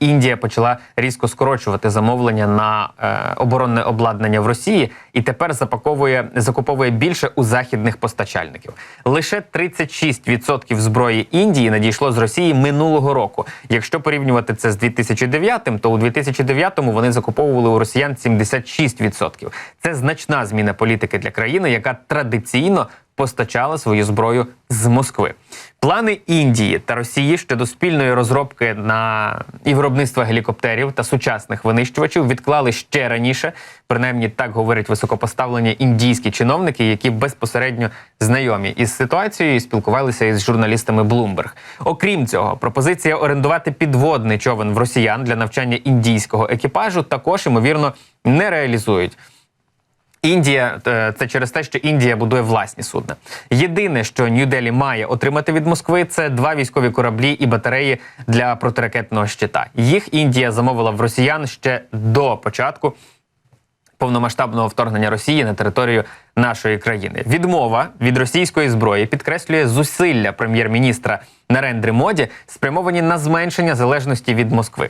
Індія почала різко скорочувати замовлення на е, оборонне обладнання в Росії і тепер запаковує закуповує більше у західних постачальників. Лише 36% зброї Індії надійшло з Росії минулого року. Якщо порівнювати це з 2009, то у 2009-му вони закуповували у росіян 76%. Це значна зміна політики для країни, яка традиційно постачала свою зброю з Москви. Плани Індії та Росії щодо спільної розробки на і виробництва гелікоптерів та сучасних винищувачів відклали ще раніше. Принаймні так говорять високопоставлені індійські чиновники, які безпосередньо знайомі із ситуацією і спілкувалися із журналістами Bloomberg. Окрім цього, пропозиція орендувати підводний човен в росіян для навчання індійського екіпажу також ймовірно не реалізують. Індія е, це через те, що Індія будує власні судна. Єдине, що Нью-Делі має отримати від Москви, це два військові кораблі і батареї для протиракетного щита. Їх Індія замовила в росіян ще до початку повномасштабного вторгнення Росії на територію нашої країни. Відмова від російської зброї підкреслює зусилля прем'єр-міністра Нарендри Моді, спрямовані на зменшення залежності від Москви.